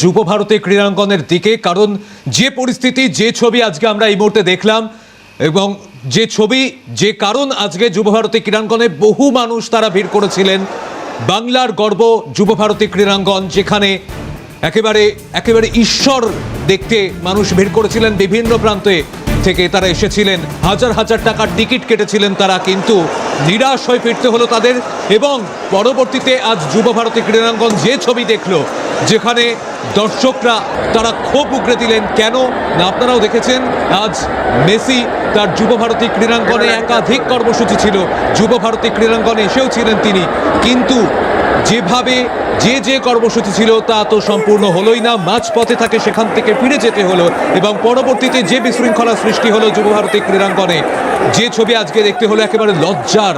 যুব ভারতী ক্রীড়াঙ্গনের দিকে, কারণ যে পরিস্থিতি, যে ছবি আজকে আমরা এই মুহূর্তে দেখলাম এবং যে ছবি, যে কারণ আজকে যুব ভারতী ক্রীড়াঙ্গনে বহু মানুষ তারা ভিড় করেছিলেন। বাংলার গর্ব যুব ভারতী ক্রীড়াঙ্গন, যেখানে একেবারে একেবারে ঈশ্বর দেখতে মানুষ ভিড় করেছিলেন বিভিন্ন প্রান্তে। থেকে তারা এসেছিলেন। হাজার হাজার টাকার টিকিট কেটেছিলেন তারা, কিন্তু নিরাশ হয়ে ফিরতে হলো তাদের এবং পরবর্তীতে আজ যুব ভারতী ক্রীড়াঙ্গন যে ছবি দেখল, যেখানে দর্শকরা তারা ক্ষোভ উগড়ে দিলেন, কেন? না, আপনারাও দেখেছেন, আজ মেসি তার যুব ভারতী ক্রীড়াঙ্গনে একাধিক কর্মসূচি ছিল। যুব ভারতী ক্রীড়াঙ্গনে এসেও ছিলেন তিনি, কিন্তু যেভাবে যে যে কর্মসূচি ছিল তা তো সম্পূর্ণ হলোই না। মাঝপথে তাকে সেখান থেকে ফিরে যেতে হলো এবং পরবর্তীতে যে বিশৃঙ্খলা সৃষ্টি হলো যুব ভারতী ক্রীড়াঙ্গনে যে ছবি আজকে দেখতে হলো একেবারে লজ্জার।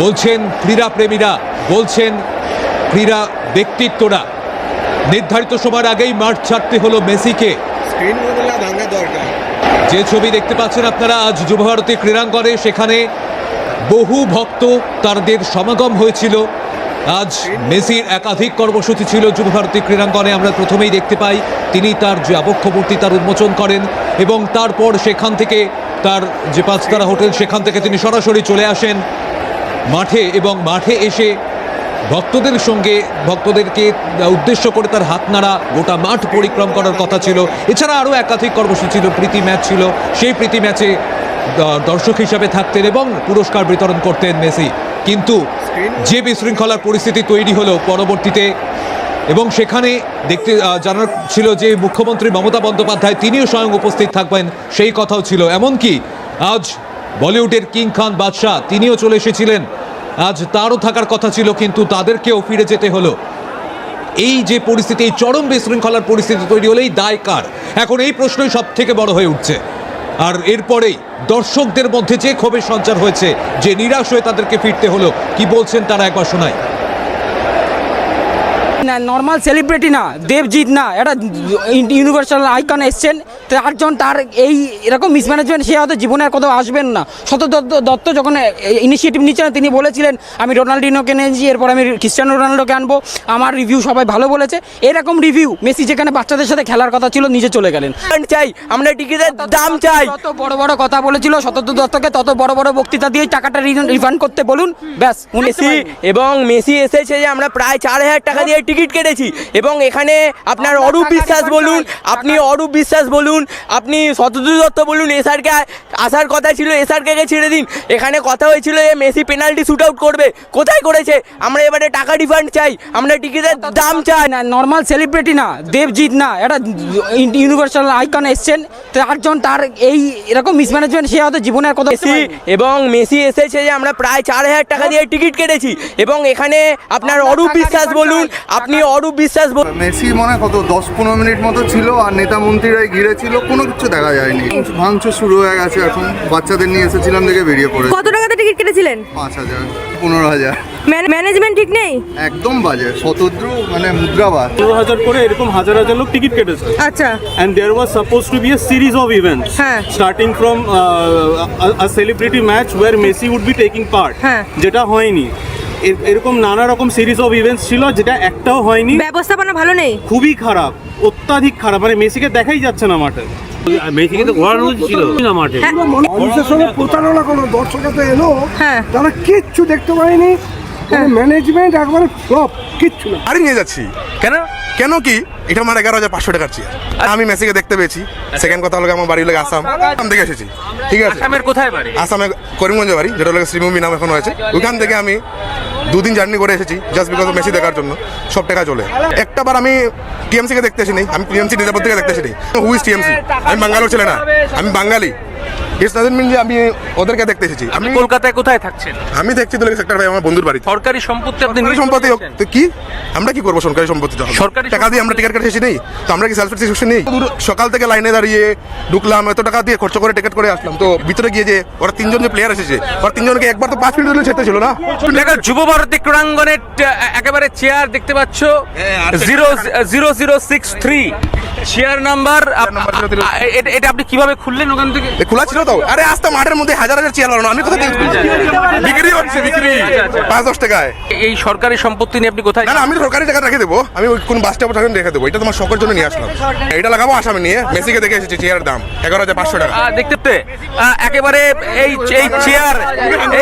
বলছেন ক্রীড়া প্রেমীরা বলছেন ক্রীড়া ব্যক্তিত্বরা। নির্ধারিত সময়ের আগেই মাঠ ছাড়তে হলো মেসিকে। যে ছবি দেখতে পাচ্ছেন আপনারা আজ যুব ভারতী ক্রীড়াঙ্গনে সেখানে বহু ভক্ত তাদের সমাগম হয়েছিল। আজ মেসির একাধিক কর্মসূচি ছিল, যুব ভারতী ক্রীড়াঙ্গনে আমরা প্রথমেই দেখতে পাই, তিনি তার যে আবক্ষ মূর্তি, তার উন্মোচন করেন এবং তারপর সেখান থেকে তার যে পাঁচতারা হোটেল, সেখান থেকে তিনি সরাসরি চলে আসেন মাঠে এবং মাঠে এসে ভক্তদের সঙ্গে, ভক্তদেরকে উদ্দেশ্য করে তার হাত নাড়া, গোটা মাঠ পরিক্রম করার কথা ছিল। এছাড়া আরও একাধিক কর্মসূচি ছিল, প্রীতি ম্যাচ ছিল। সেই প্রীতি ম্যাচে দর্শক হিসাবে থাকতেন এবং পুরস্কার বিতরণ করতেন মেসি। কিন্তু যে বিশৃঙ্খলার পরিস্থিতি তৈরি হলো পরবর্তীতে এবং সেখানে দেখতে জানার ছিল যে মুখ্যমন্ত্রী মমতা বন্দ্যোপাধ্যায় তিনিও স্বয়ং উপস্থিত থাকবেন, সেই কথাও ছিল। এমনকি আজ বলিউডের কিং খান বাদশাহ তিনিও চলে এসেছিলেন। আজ তারও থাকার কথা ছিল, কিন্তু তাদেরকেও ফিরে যেতে হলো। এই যে পরিস্থিতি, এই চরম বিশৃঙ্খলার পরিস্থিতি তৈরি হলেই দায় কার? এখন এই প্রশ্নই সব থেকে বড় হয়ে উঠছে। আর এরপরেই দর্শকদের মধ্যে যে ক্ষোভের সঞ্চার হয়েছে, যে নিরাশ হয়ে তাদেরকে ফিরতে হলো, কি বলছেন তারা একবার শোনায় না নর্মাল সেলিব্রিটি না দেবজিৎ না এটা ইউনিভার্সাল আইকন এসছেন চারজন তার এই এরকম মিসম্যানেজমেন্ট সে হয়তো জীবনে আর কোথাও আসবেন না। শত দত্ত দত্ত যখন ইনিশিয়েটিভ নিচ্ছেন তিনি বলেছিলেন আমি রোনাল্ডিনোকে এনেছি এরপর আমি ক্রিস্টিয়ানো রোনাল্ডোকে আনব আমার রিভিউ সবাই ভালো বলেছে। এরকম রিভিউ মেসি যেখানে বাচ্চাদের সাথে খেলার কথা ছিল নিজে চলে গেলেন। চাই আমরা টিকিটের দাম চাই। তত বড় বড় কথা বলেছিল শতদ্র দত্তকে তত বড় বড় বক্তৃতা দিয়ে টাকাটা রিফান্ড করতে বলুন ব্যাস মেসি এবং মেসি এসেছে যে আমরা প্রায় চার হাজার টাকা দিয়ে টিকিট কেটেছি। এবং এখানে আপনার অরূপ বিশ্বাস বলুন আপনি অরূপ বিশ্বাস বলুন আপনি শতদ্রু দত্ত বলুন এসআরকে আসার কথা ছিল এসআরকে ছেড়ে দিন। এখানে কথা হয়েছিল যে মেসি পেনাল্টি শ্যুট আউট করবে। কোথায় করেছে? আমরা এবারে টাকা রিফান্ড চাই। আমরা টিকিটের দাম চাই। না নর্মাল সেলিব্রিটি না দেবজিৎ না এটা ইউনিভার্সাল আইকন এসছেন। চারজন তার এই এরকম মিসম্যানেজমেন্ট সে হয়তো জীবনের মেসি এবং মেসি এসেছে যে আমরা প্রায় চার হাজার টাকা দিয়ে টিকিট কেটেছি। এবং এখানে আপনার অরূপ বিশ্বাস বলুন আপনি অরূপ বিশ্বাস মেসি মনে হয় কত দশ পনেরো মিনিট মতো ছিল আর নেতা মন্ত্রীরাই ঘিরে ছিল কোনো কিছু দেখা যায়নি। ভাঙচুর শুরু হয়ে গেছে এখন বাচ্চাদের নিয়ে এসেছিলাম দেখে বেরিয়ে পড়ে কত টাকাতে টিকিট কেটেছিলেন? পাঁচ হাজার পনেরো হাজার। ম্যান- ম্যানেজমেন্ট ঠিক নেই? একদম বাজে শতদ্রু মানে মুদ্রাবাদ পনেরো হাজার করে এরকম হাজার হাজার লোক টিকিট কেটেছে। আচ্ছা। And there was supposed to be a series of events হ্যাঁ। uh, a, a celebrity match where Messi would be taking part হ্যাঁ। যেটা হয়নি। এরকম নানা রকম সিরিজ অফ ইভেন্টস ছিল যেটা একটাও হয়নি। ব্যবস্থাপনা ভালো নেই? খুবই খারাপ অত্যাধিক খারাপ। মানে মেসিকে দেখাই যাচ্ছে না মাঠে। মেসিকে তো ঘোরানো ছিল। না মাঠে। মানুষের সঙ্গে প্রতারণা কোনো দর্শকতে এলো হ্যাঁ। তারা কিচ্ছু দেখতে পায়নি ম্যানেজমেন্ট একবারে ফ্লপ কিচ্ছু না। বাড়ি নিয়ে যাচ্ছি। কেন? কেন কি? এটা আমার এগারো হাজার পাঁচশো টাকার চেয়ার আমি মেসিকে দেখতে পেয়েছি। সেকেন্ড কথা হলো আমার বাড়ি লাগে আসাম। আসাম থেকে এসেছি। ঠিক আছে। আসামের কোথায় বাড়ি? আসামে করিমগঞ্জে বাড়ি যেটা হলো শ্রীভূমি নাম এখন হয়েছে ওইখান থেকে আমি দুদিন জার্নি করে এসেছি জাস্ট বিকজ মেসি দেখার জন্য। সব টাকা চলে। একটা বার আমি টিএমসি কে দেখতে আসিনি। আমি টিএমসি নিরাপদ থেকে দেখতে আসিনি। হু ইজ টিএমসি আমি বাঙ্গালোর ছেলে না। আমি বাঙালি। ইটস নাজেন্ট মিন যে আমি ওদেরকে দেখতে এসেছি। আমি কলকাতায় কোথায় থাকছেন? আমি দেখছি তো সেক্টর ভাই আমার বন্ধুর বাড়িতে। সরকারি সম্পত্তি আপনি সরকারি সম্পত্তি তো কি? আমরা কি করব সরকারি সম্পত্তি সরকারি টাকা দিয়ে আমরা টিকিট কেটে এসেছি নেই। তো আমরা কি সেলফ সাটিসফ্যাকশন নেই? সকাল থেকে লাইনে দাঁড়িয়ে ঢুকলাম এত টাকা দিয়ে খরচ করে টিকিট করে আসলাম। তো ভিতরে গিয়ে যে ওরা তিনজন যে প্লেয়ার এসেছে ওরা তিনজনকে একবার তো পাঁচ মিনিট হলে ছেড়তে ছিল না? দেখা যুব যুবভারতী ক্রীড়াঙ্গনের একেবারে চেয়ার দেখতে পাচ্ছ। Zero zero zero six three chair number number 003 এটা আপনি কীভাবে খুললেন ওখান থেকে? এ খোলা ছিল তো? আরে আস্তে মাঠের মধ্যে হাজার হাজার চেয়ার লাগানো আমি কোথা থেকে বিক্রি হচ্ছে বিক্রি পাঁচ দশ টাকায়। এই সরকারি সম্পত্তি নিয়ে আপনি কোথায় না আমি সরকারি টাকা রেখে দেবো। আমি ওই কোন বাস স্টপে থাকেন রেখে দেবো। এটা তোমার শখের জন্য নিয়ে আসলাম। এটা লাগাবো আসামে নিয়ে। মেসিকে দেখে এসেছি চেয়ারের দাম। এগারো হাজার পাঁচশো টাকা। দেখতে একেবারে এই এই চেয়ার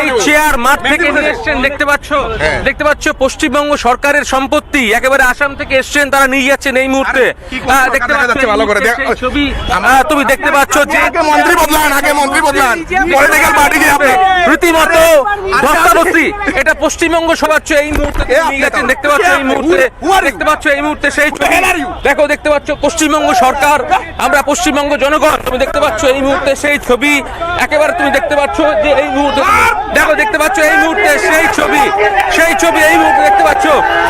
এই চেয়ার মাঠ থেকে নিয়ে এসছেন দেখতে পাচ্ছ? হ্যাঁ। দেখতে পাচ্ছ পশ্চিমবঙ্গ সরকারের সম্পত্তি। একেবারে আসাম থেকে এসছেন তারা নিয়ে যাচ্ছেন এই মুহূর্তে। দেখতে পাচ্ছ ভালো করে? দেখ- ছবি। তুমি দেখতে পাচ্ছ যে মন্ত্রী বদলান আগে মন্ত্রী বদলান। পলিটিক্যাল পার্টি কি আপনি রীতিমতো ধস্তাধস্তি এটা পশ্চিমবঙ্গ এই মুহূর্তে দেখতে পাচ্ছ এই মুহূর্তে? দেখতে পাচ্ছ এই মুহূর্তে সেই ছবি। দেখো দেখতে পাচ্ছ পশ্চিমবঙ্গ সরকার। আমরা পশ্চিমবঙ্গ জনগণ। তুমি দেখতে পাচ্ছ এই মুহূর্তে সেই ছবি। একেবারে তুমি দেখতে পাচ্ছ যে এই মুহূর্তে দেখো দেখতে পাচ্ছ এই মুহূর্তে সেই ছবি। সেই ছবি এই মুহূর্তে দেখতে পাচ্ছ।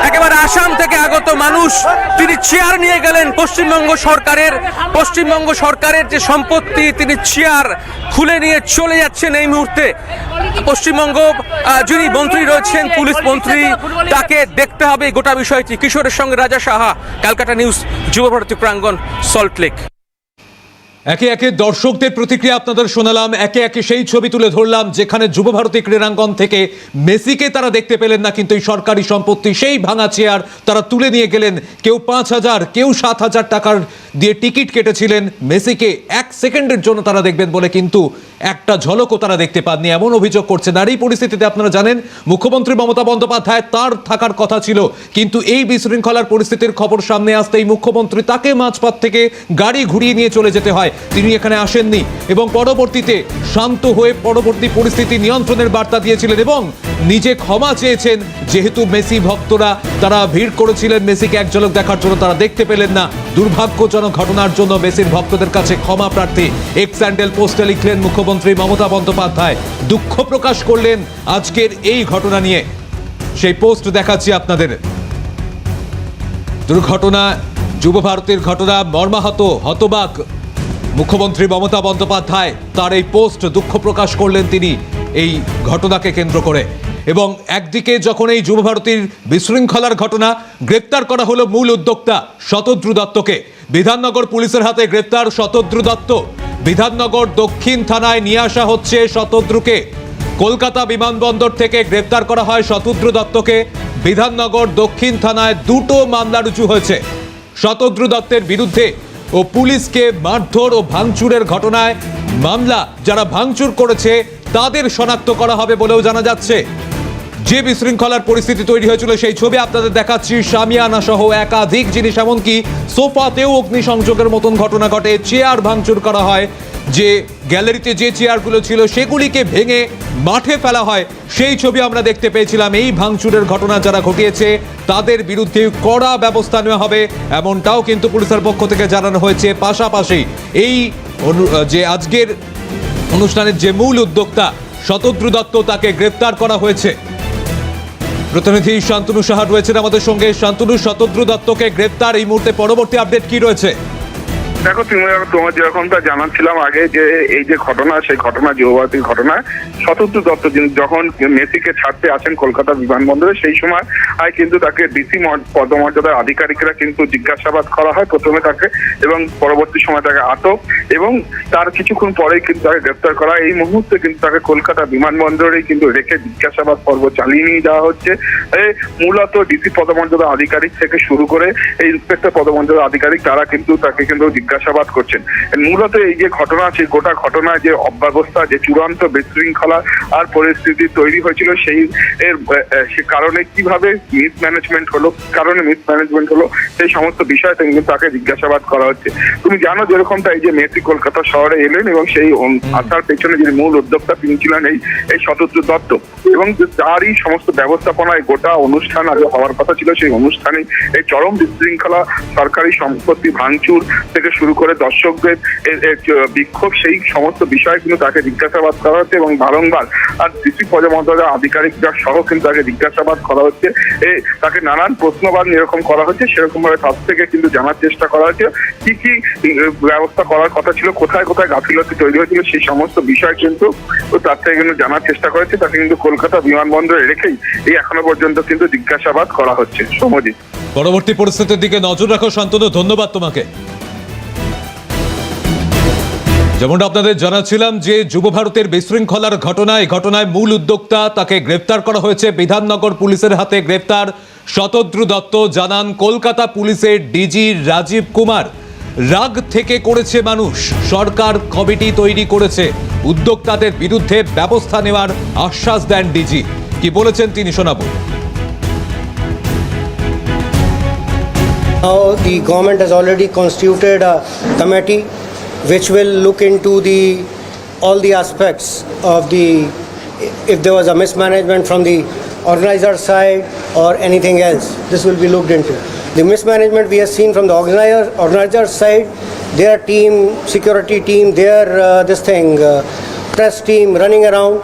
একেবারে আসাম থেকে আগত মানুষ তিনি চেয়ার নিয়ে গেলেন পশ্চিমবঙ্গ সরকারের। পশ্চিমবঙ্গ সরকারের যে সম্পত্তি তিনি চেয়ার খুলে নিয়ে চলে যাচ্ছেন এই মুহূর্তে। পশ্চিমবঙ্গ যিনি মন্ত্রী রয়েছেন, পুলিশ মন্ত্রী, তাকে দেখতে হবে গোটা বিষয়টি। কিশোরের সঙ্গে রাজা সাহা, ক্যালকাটা নিউজ যুবভারতী প্রাঙ্গন সল্টলেক। একে একে দর্শকদের প্রতিক্রিয়া আপনাদের শোনালাম, একে একে সেই ছবি তুলে ধরলাম, যেখানে যুবভারতী ক্রীড়াঙ্গন থেকে মেসিকে তারা দেখতে পেলেন না, কিন্তু এই সরকারি সম্পত্তি সেই ভাঙা চেয়ার তারা তুলে নিয়ে গেলেন। কেউ পাঁচ হাজার, কেউ সাত হাজার টাকার দিয়ে টিকিট কেটেছিলেন, মেসিকে এক সেকেন্ডের জন্য তারা দেখবেন বলে, কিন্তু একটা ঝলকও তারা দেখতে পাননি। এমন অভিযোগ করছেন আর এই পরিস্থিতিতে, আপনারা জানেন, মুখ্যমন্ত্রী মমতা বন্দ্যোপাধ্যায় তার থাকার কথা ছিল। কিন্তু এই বিশৃঙ্খলার পরিস্থিতির খবর সামনে আসতেই মুখ্যমন্ত্রী তাকে মাঝপথ থেকে গাড়ি ঘুরিয়ে নিয়ে চলে যেতে হয়। তিনি এখানে আসেননি এবং পরবর্তীতে শান্ত হয়ে পরবর্তী পরিস্থিতি নিয়ন্ত্রণের বার্তা দিয়েছিলেন এবং নিজে ক্ষমা চেয়েছেন। যেহেতু মেসি ভক্তরা, তারা ভিড় করেছিলেন মেসিকে এক ঝলক দেখার জন্য, তারা দেখতে পেলেন না। দুর্ভাগ্যজনক ঘটনার জন্য মেসির ভক্তদের কাছে ক্ষমা প্রার্থী। এক স্যান্ডেল পোস্টে লিখলেন মুখ্যমন্ত্রী মমতা বন্দ্যোপাধ্যায় দুঃখ প্রকাশ করলেন আজকের এই ঘটনা নিয়ে। সেই পোস্ট দেখাচ্ছি আপনাদের। দুর্ঘটনা, যুব ভারতের ঘটনা, মর্মাহত, হতবাক। মুখ্যমন্ত্রী মমতা বন্দ্যোপাধ্যায় তার এই পোস্ট দুঃখ প্রকাশ করলেন তিনি এই ঘটনাকে কেন্দ্র করে। এবং একদিকে যখন এই যুব ভারতীর বিশৃঙ্খলার ঘটনা, গ্রেপ্তার করা হলো মূল উদ্যোক্তা শতদ্রু দত্তকে বিধাননগর পুলিশের হাতে গ্রেপ্তার শতদ্রু দত্ত। বিধাননগর দক্ষিণ থানায় নিয়ে আসা হচ্ছে শতদ্রুকে। কলকাতা বিমানবন্দর থেকে গ্রেপ্তার করা হয় শতদ্রু দত্তকে। বিধাননগর দক্ষিণ থানায় দুটো মামলা রুজু হয়েছে। শতদ্রু দত্তের বিরুদ্ধে ও পুলিশকে মারধর ও ভাঙচুরের ঘটনায় মামলা যারা ভাঙচুর করেছে তাদের শনাক্ত করা হবে বলেও জানা যাচ্ছে। যে বিশৃঙ্খলার পরিস্থিতি তৈরি হয়েছিল সেই ছবি আপনাদের দেখাচ্ছি। সামিয়ানা সহ একাধিক জিনিস, এমনকি সোফাতেও অগ্নিসংযোগের মতন ঘটনা ঘটে। চেয়ার ভাঙচুর করা হয়। যে গ্যালারিতে যে চেয়ারগুলো ছিল, সেগুলিকে ভেঙে মাঠে ফেলা হয়। সেই ছবি আমরা দেখতে পেয়েছিলাম। এই ভাঙচুরের ঘটনা যারা ঘটিয়েছে, তাদের বিরুদ্ধে কড়া ব্যবস্থা নেওয়া হবে, এমনটাও কিন্তু পুলিশের পক্ষ থেকে জানানো হয়েছে। পাশাপাশি এই যে আজকের অনুষ্ঠানের যে মূল উদ্যোক্তা, শতদ্রু দত্ত, তাকে গ্রেপ্তার করা হয়েছে। প্রতিনিধি শান্তনু সাহা রয়েছেন আমাদের সঙ্গে। শান্তনু স্বতন্ত্র দত্তকে গ্রেপ্তার। এই মুহূর্তে পরবর্তী আপডেট কি রয়েছে? দেখো তুমি তোমার যেরকমটা জানাচ্ছিলাম আগে যে এই যে ঘটনা, সেই ঘটনা যুবভারতীর ঘটনা শতদ্রু দত্ত যিনি যখন মেসিকে ছাড়তে আসেন কলকাতা বিমানবন্দরে, সেই সময় কিন্তু তাকে ডিসি পদমর্যাদার আধিকারিকরা কিন্তু জিজ্ঞাসাবাদ করা হয় প্রথমে তাকে এবং পরবর্তী সময় তাকে আটক এবং তার কিছুক্ষণ পরেই কিন্তু তাকে গ্রেপ্তার করা। এই মুহূর্তে কিন্তু তাকে কলকাতা বিমানবন্দরেই কিন্তু রেখে জিজ্ঞাসাবাদ পর্ব চালিয়ে নিয়ে যাওয়া হচ্ছে মূলত ডিসি পদমর্যাদা আধিকারিক থেকে শুরু করে এই ইন্সপেক্টর পদমর্যাদা আধিকারিক তারা কিন্তু তাকে কিন্তু জিজ্ঞাসাবাদ করছেন। মূলত এই যে ঘটনা সেই গোটা ঘটনা যে অব্যবস্থা, যে চূড়ান্ত বিশৃঙ্খলা আর পরিস্থিতি তৈরি হয়েছিল, সেই এর সে কারণে কীভাবে মিসম্যানেজমেন্ট হলো কারণে মিসম্যানেজমেন্ট হলো, সেই সমস্ত বিষয়টা কিন্তু তাকে জিজ্ঞাসাবাদ করা হচ্ছে। তুমি জানো যেরকমটা এই যে মেসি কলকাতা শহরে এলেন এবং সেই আসার পেছনে যিনি মূল উদ্যোক্তা, তিনি ছিলেন এই এই শতদ্রু দত্ত। এবং তারই সমস্ত ব্যবস্থাপনায় গোটা অনুষ্ঠান আগে হওয়ার কথা ছিল, সেই অনুষ্ঠানে এই চরম বিশৃঙ্খলা, সরকারি সম্পত্তি ভাঙচুর থেকে শুরু করে দর্শকদের বিক্ষোভ, সেই সমস্ত বিষয়ে কিন্তু তাকে জিজ্ঞাসাবাদ করা হচ্ছে এবং বারংবার আর ডিস্ট্রিক্ট পর্যমন্ত্রণালয়ের আধিকারিকরা সহ কিন্তু তাকে জিজ্ঞাসাবাদ করা হচ্ছে। তাকে নানান প্রশ্নবাদ এরকম করা হচ্ছে সেরকম ভাবে তার থেকে কিন্তু জানার চেষ্টা করা হচ্ছে। কি কি ব্যবস্থা করার কথা ছিল, কোথায় কোথায় গাফিলতি তৈরি হয়েছিল, সেই সমস্ত বিষয় কিন্তু তার থেকে কিন্তু জানার চেষ্টা করেছে তাকে কিন্তু কলকাতা বিমানবন্দরে রেখেই এই এখনও পর্যন্ত কিন্তু জিজ্ঞাসাবাদ করা হচ্ছে। সমজিৎ পরবর্তী পরিস্থিতির দিকে নজর রাখো শান্তনু, ধন্যবাদ তোমাকে। যেমনটা আপনাদের জানাচ্ছিলাম যে যুব ভারতের বিশৃঙ্খলার ঘটনায় ঘটনায় মূল উদ্যোক্তা তাকে গ্রেফতার করা হয়েছে। বিধাননগর পুলিশের হাতে গ্রেফতার শতদ্রু দত্ত জানান, কলকাতা পুলিশের ডিজি রাজীব কুমার রাগ থেকে করেছে মানুষ। সরকার কমিটি তৈরি করেছে। উদ্যোক্তাদের বিরুদ্ধে ব্যবস্থা নেওয়ার আশ্বাস দেন ডিজি। কি বলেছেন তিনি শোনাবো। Now, the government has already constituted a committee which will look into the all the aspects of the if there was a mismanagement from the organizer side or anything else. This will be looked into. The mismanagement we have seen from the organizer organizer side, their team, security team, their uh, this thing, uh, press team running around.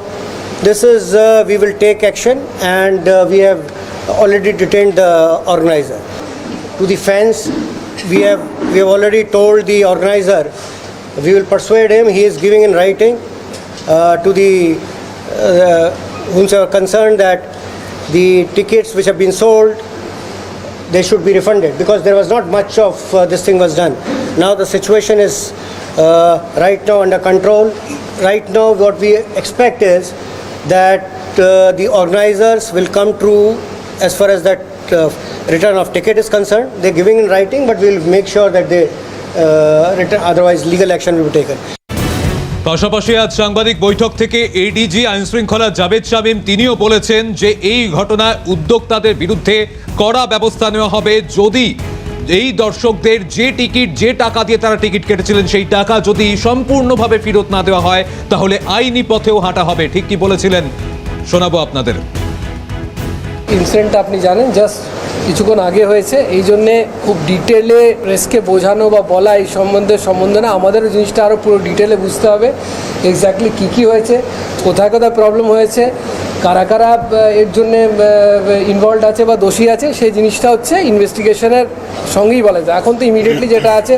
This is uh, we will take action and uh, we have already detained the organizer to the fans. We have we have already told the organizer. We will persuade him. He is giving in writing uh, to the uh, whomsoever concerned that the tickets which have been sold they should be refunded because there was not much of uh, this thing was done. Now the situation is uh, right now under control. Right now, what we expect is that uh, the organizers will come through as far as that uh, return of ticket is concerned. They're giving in writing, but we'll make sure that they return. Otherwise, legal action will be taken. পাশাপাশি আজ সাংবাদিক বৈঠক থেকে ADG আইন শৃঙ্খলা জাভেদ শামীম তিনিও বলেছেন যে এই ঘটনায় উদ্যোক্তাদের বিরুদ্ধে কড়া ব্যবস্থা নেওয়া হবে যদি এই দর্শকদের যে টিকিট যে টাকা দিয়ে তারা টিকিট কেটেছিলেন সেই টাকা যদি সম্পূর্ণভাবে ফেরত না দেওয়া হয় তাহলে আইনি পথেও হাঁটা হবে ঠিক কি বলেছিলেন শোনাবো আপনাদের ইনসিডেন্ট আপনি জানেন জাস্ট কিছুক্ষণ আগে হয়েছে, এই জন্যে খুব ডিটেলে প্রেসকে বোঝানো বা বলা এই সম্বন্ধে সম্বন্ধে না, আমাদেরও জিনিসটা আরও পুরো ডিটেলে বুঝতে হবে এক্স্যাক্টলি কী কী হয়েছে, কোথায় কোথায় প্রবলেম হয়েছে, কারা কারা এর জন্যে ইনভলভ আছে বা দোষী আছে, সেই জিনিসটা হচ্ছে ইনভেস্টিগেশনের সঙ্গেই বলা যায়। এখন তো ইমিডিয়েটলি যেটা আছে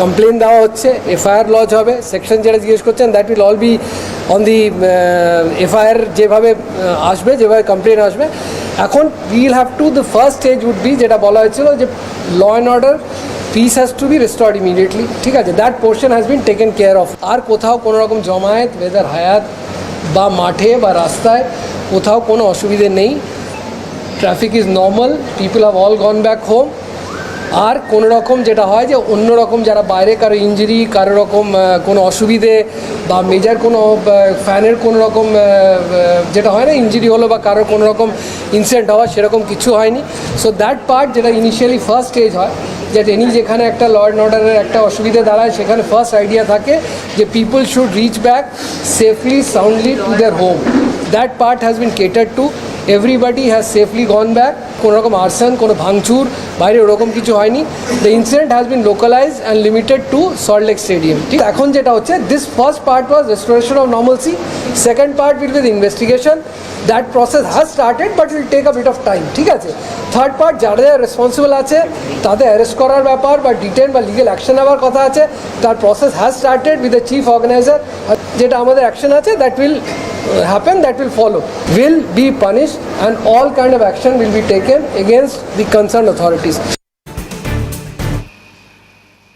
কমপ্লেন দেওয়া হচ্ছে, এফআইআর লজ হবে সেকশন যেটা জিজ্ঞেস করছেন that will all be on the FIR যেভাবে আসবে, যেভাবে কমপ্লেন আসবে এখন will have to the first stage would be যেটা বলা হয়েছিল যে law and order peace has to be restored immediately ঠিক আছে? That portion has been taken care of আর কোথাও কোনো রকম জমায়েত ওয়েদার হায়াত বা মাঠে বা রাস্তায় কোথাও কোনো অসুবিধে নেই। Traffic is normal people have all gone back home আর কোনো রকম যেটা হয় যে অন্য রকম যারা বাইরে, কারও ইঞ্জুরি কারও রকম কোনো অসুবিধে বা মেজার কোনো ফ্যানের কোনো রকম যেটা হয় না ইঞ্জুরি হলো বা কারও কোনো রকম ইনসিডেন্ট হওয়া, সেরকম কিছু হয়নি। সো দ্যাট পার্ট যেটা ইনিশিয়ালি ফার্স্ট স্টেজ হয়, যে এনি যেখানে একটা ল অ্যান্ড অর্ডারের একটা অসুবিধে দাঁড়ায়, সেখানে ফার্স্ট আইডিয়া থাকে যে people should reach back safely soundly to their home that part has been cater to everybody has safely gone back কোনো রকম আর্সন কোনো ভাঙচুর, বাইরে ওরকম কিছু হয়নি। The incident has been localize and limited to Salt Lake stadium ঠিক? এখন যেটা হচ্ছে this first part was restoration of normalcy second part will with investigation that process has started but will take a bit of time ঠিক আছে? Third part যারা যারা responsible আছে, তাদের অ্যারেস্ট করার ব্যাপার বা ডিটেন বা লিগেল অ্যাকশন নেওয়ার কথা আছে। তার process has started with the chief organizer যেটা আমাদের অ্যাকশন আছে that will happen, that will follow. Will be punished and all kind of action will be taken against the concerned authorities.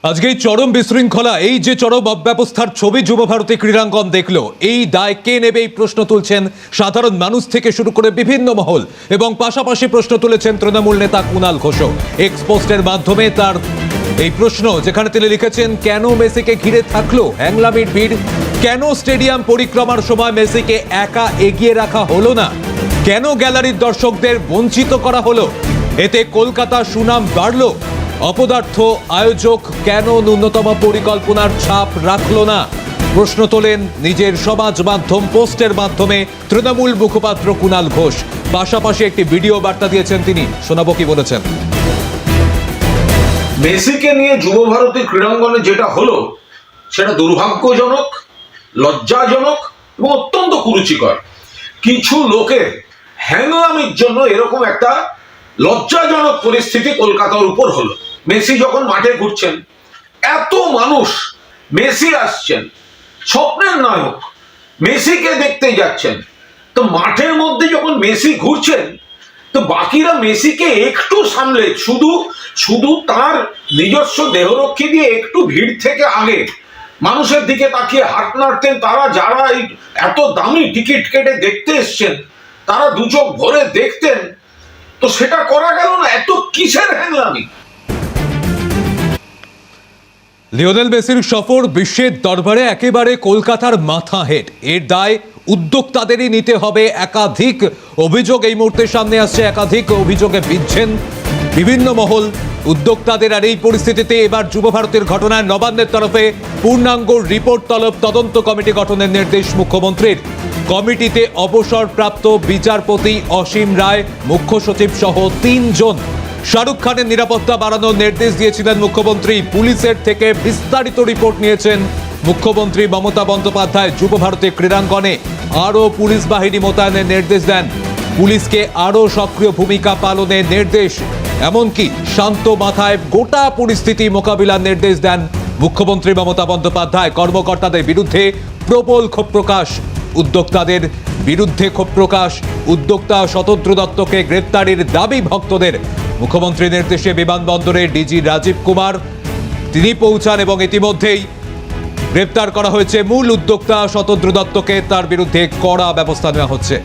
আজকে এই চরম বিশৃঙ্খলা, এই যে চরম অব্যবস্থার ছবি যুব ভারতী ক্রীড়াঙ্গন দেখল, এই দায় কে নেবে এই প্রশ্ন তুলছেন সাধারণ মানুষ থেকে শুরু করে বিভিন্ন মহল এবং পাশাপাশি প্রশ্ন তুলেছেন তৃণমূল নেতা কুণাল ঘোষ এক্সপোস্টের মাধ্যমে তার এই প্রশ্ন, যেখানে তিনি লিখেছেন, কেন মেসিকে ঘিরে থাকল? হ্যাংলামির ভিড় কেন স্টেডিয়াম পরিক্রমার সময় মেসিকে একা এগিয়ে রাখা হলো না? কেন গ্যালারির দর্শকদের বঞ্চিত করা হলো? এতে কলকাতা সুনাম বাড়লো। অপদার্থ আয়োজক কেন ন্যূনতম পরিকল্পনার ছাপ রাখল না? প্রশ্ন তোলেন নিজের সমাজ মাধ্যম পোস্টের মাধ্যমে তৃণমূল মুখপাত্র কুণাল ঘোষ। পাশাপাশি একটি ভিডিও বার্তা দিয়েছেন তিনি। শোনাবো কি বলেছেন। মেসিকে নিয়ে যুবভারতী ক্রীড়াঙ্গনে যেটা হলো, সেটা দুর্ভাগ্যজনক লজ্জাজনক এবং অত্যন্ত কুরুচিকর। কিছু লোকের হ্যাংলামির জন্য এরকম একটা লজ্জাজনক পরিস্থিতি কলকাতার উপর হলো। মেসি যখন মাঠে ঘুরছেন, এত মানুষ মেসি আসছেন, স্বপ্নের নায়ক, মেসিকে দেখতে যাচ্ছেন। তো মাঠের মধ্যে যখন মেসি ঘুরছেন, তো বাকিরা মেসিকে একটু সামলে, শুধু শুধু তার নিজস্ব দেহরক্ষী দিয়ে একটু ভিড় থেকে আগে মানুষের দিকে তাকিয়ে হাত নাড়তেন তারা, যারা এই এত দামি টিকিট কেটে দেখতে এসছেন, তারা দু চোখ ভরে দেখতেন। তো সেটা করা গেল না, এত কিসের হ্যাংলামি? লিওনেল মেসির সফর বিশ্বের দরবারে একেবারে কলকাতার মাথা হেড এর দায় উদ্যোক্তাদেরই নিতে হবে একাধিক অভিযোগ। এই মুহূর্তে সামনে আসছে একাধিক অভিযোগে বিচ্ছেন বিভিন্ন মহল। উদ্যোক্তাদের আর এই পরিস্থিতিতে এবার যুব ভারতের ঘটনায় নবান্নের তরফে পূর্ণাঙ্গ রিপোর্ট তলব তদন্ত কমিটি গঠনের নির্দেশ মুখ্যমন্ত্রীর। কমিটিতে অবসরপ্রাপ্ত বিচারপতি অসীম রায়, মুখ্য সচিব সহ তিনজন। শাহরুখ খানের নিরাপত্তা বাড়ানোর নির্দেশ দিয়েছিলেন মুখ্যমন্ত্রী। পুলিশের থেকে বিস্তারিত রিপোর্ট নিয়েছেন মুখ্যমন্ত্রী মমতা বন্দ্যোপাধ্যায় যুব ভারতী ক্রীড়াঙ্গনে। আরও পুলিশ বাহিনী মোতায়েনের নির্দেশ দেন। পুলিশকে আরও সক্রিয় ভূমিকা পালনের নির্দেশ এমনকি শান্ত মাথায় গোটা পরিস্থিতি মোকাবিলার নির্দেশ দেন মুখ্যমন্ত্রী মমতা বন্দ্যোপাধ্যায়। কর্মকর্তাদের বিরুদ্ধে প্রবল ক্ষোভ প্রকাশ, উদ্যোক্তাদের বিরুদ্ধে ক্ষোভ প্রকাশ, উদ্যোক্তা স্বতন্ত্র দত্তকে গ্রেপ্তারির দাবি ভক্তদের। মুখ্যমন্ত্রী নির্দেশে বিমানবন্দরে ডিজি রাজীব কুমার, তিনি পৌঁছান এবং ইতিমধ্যেই গ্রেপ্তার করা হয়েছে। মূল উদ্যোক্তা স্বতন্ত্র দত্তকে তার বিরুদ্ধে কড়া ব্যবস্থা নেওয়া হচ্ছে।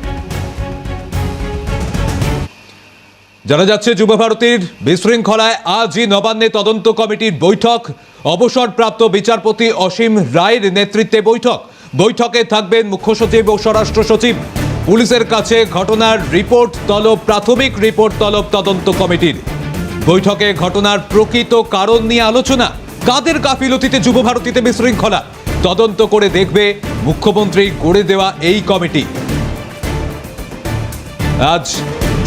জানা যাচ্ছে, যুব ভারতীর বিশৃঙ্খলায় আজই নবান্নে তদন্ত কমিটির বৈঠক। অবসরপ্রাপ্ত বিচারপতি অসীম রায়ের নেতৃত্বে বৈঠক। বৈঠকে থাকবেন মুখ্য সচিব ও স্বরাষ্ট্র সচিব। পুলিশের কাছে ঘটনার রিপোর্ট তলব, প্রাথমিক রিপোর্ট তলব তদন্ত কমিটির। বৈঠকে ঘটনার প্রকৃত কারণ নিয়ে আলোচনা। কাদের গাফিলতিতে যুব ভারতীতে বিশৃঙ্খলা? তদন্ত করে দেখবে মুখ্যমন্ত্রী গড়ে দেওয়া এই কমিটি। আজ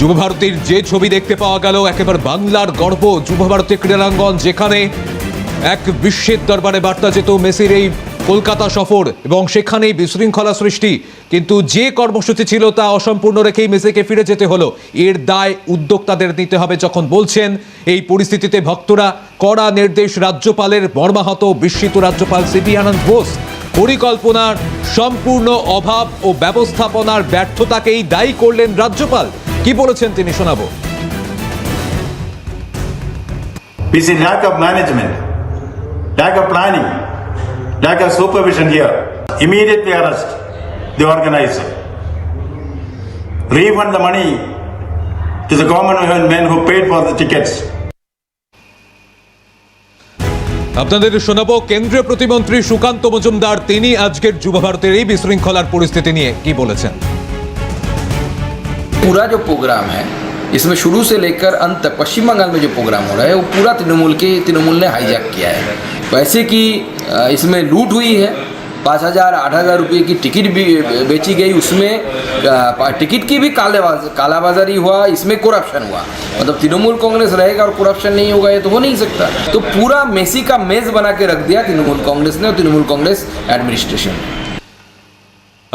যুব ভারতীর যে ছবি দেখতে পাওয়া গেল, একেবারে বাংলার গর্ব যুব ভারতী ক্রীড়াঙ্গন যেখানে এক বিশ্বের দরবারে বার্তা যেত, মেসির এই কলকাতা সফর এবং সেখানেই বিশৃঙ্খলা সৃষ্টি। কিন্তু যে কর্মসূচি ছিল তা অসম্পূর্ণ রেখেই মেসিকে ফিরে যেতে হলো। এর দায় উদ্যোক্তাদের নিতে হবে যখন বলছেন, এই পরিস্থিতিতে ভক্তরা কড়া নির্দেশ রাজ্যপালের মর্মাহত বিস্মিত রাজ্যপাল সিপি আনন্দ বোস। পরিকল্পনার সম্পূর্ণ অভাব ও ব্যবস্থাপনার ব্যর্থতাকেই দায়ী করলেন রাজ্যপাল। কি বলেছেন তিনি শোনাব। Management of planning lack of supervision here immediately money to the government men আপনাদের শোনাবো কেন্দ্রীয় প্রতিমন্ত্রী সুকান্ত মজুমদার তিনি আজকের যুব ভারতের এই বিশৃঙ্খলার পরিস্থিতি নিয়ে কি বলেছেন? पूरा जो प्रोग्राम है, इसमें शुरू से लेकर अंत तक, पश्चिम बंगाल में जो प्रोग्राम हो रहा है, वो पूरा तृणमूल के, तृणमूल ने हाईजैक किया है। वैसे कि इसमें लूट हुई है। पाँच हज़ार, आठ हज़ार रुपये की टिकट भी, बेची गई। उसमें टिकट की भी काले कालाबाजारी हुआ। इसमें करप्शन हुआ। मतलब तृणमूल कांग्रेस रहेगा और करप्शन नहीं होगा, ये तो हो नहीं सकता। तो पूरा मेसी का मेज़ बना के रख दिया तृणमूल कांग्रेस ने और तृणमूल कांग्रेस एडमिनिस्ट्रेशन ने।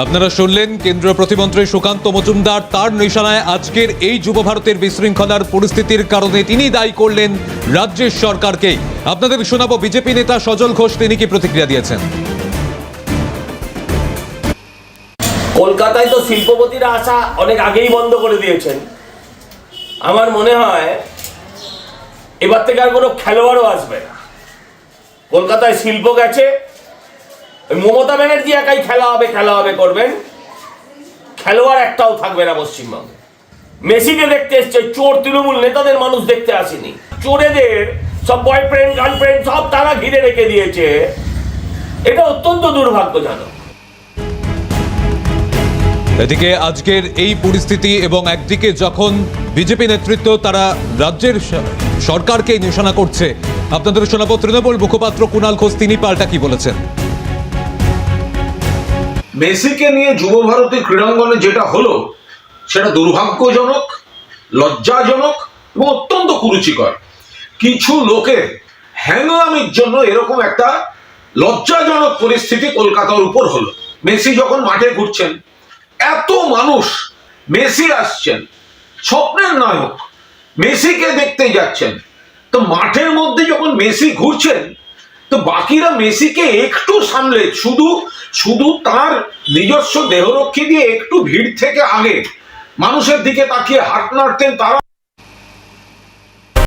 আপনারা শুনলেন কেন্দ্রীয় প্রতিমন্ত্রী সুকান্ত মজুমদার। তার নিশানায় আজকের এই যুব ভারতের বিশৃঙ্খলার পরিস্থিতির কারণে তিনি দায়ী করলেন রাজ্যের সরকারকে। আপনাদের শোনাবো বিজেপি নেতা সজল ঘোষ, তিনি কি প্রতিক্রিয়া দিয়েছেন? কলকাতায় তো শিল্পপতিরা আসা অনেক আগেই বন্ধ করে দিয়েছেন। আমার মনে হয় এবার থেকে আর কোনো খেলোয়াড়ও আসবে না। কলকাতায় শিল্প গেছে মমতা ব্যানার্জি একাই খেলা হবে খেলা হবে করবেন। খেলোয়াড় একটাও থাকবে না পশ্চিমবঙ্গে। মেসিকে দেখতে এসছে, চোর, তৃণমূল নেতাদের মানুষ দেখতে আসেনি। চোরেদের সব বয়ফ্রেন্ড গার্লফ্রেন্ড সব তারা ঘিরে রেখে দিয়েছে। এটা অত্যন্ত দুর্ভাগ্যজনক। এদিকে আজকের এই পরিস্থিতি এবং একদিকে যখন বিজেপি নেতৃত্ব তারা রাজ্যের স- সরকারকে নিশানা করছে, আপনাদের শোনাবো তৃণমূল মুখপাত্র কুণাল ঘোষ, তিনি পাল্টা কি বলেছেন? মেসিকে নিয়ে যুব ভারতী ক্রীড়াঙ্গনে যেটা হলো, সেটা দুর্ভাগ্যজনক, লজ্জাজনক এবং অত্যন্ত কুরুচিকর। কিছু লোকের হ্যাংলামির জন্য এরকম একটা লজ্জাজনক পরিস্থিতি কলকাতার উপর হলো। মেসি যখন মাঠে ঘুরছেন, এত মানুষ মেসি আসছেন, স্বপ্নের নায়ক, মেসিকে দেখতে যাচ্ছেন। তো মাঠের মধ্যে যখন মেসি ঘুরছেন তো বাকিরা মেসিকে একটু সামলে, শুধু শুধু তার নিজস্ব দেহরক্ষী দিয়ে একটু ভিড় থেকে আগে। মানুষের দিকে তাকিয়ে হাত নাড়তেন তারা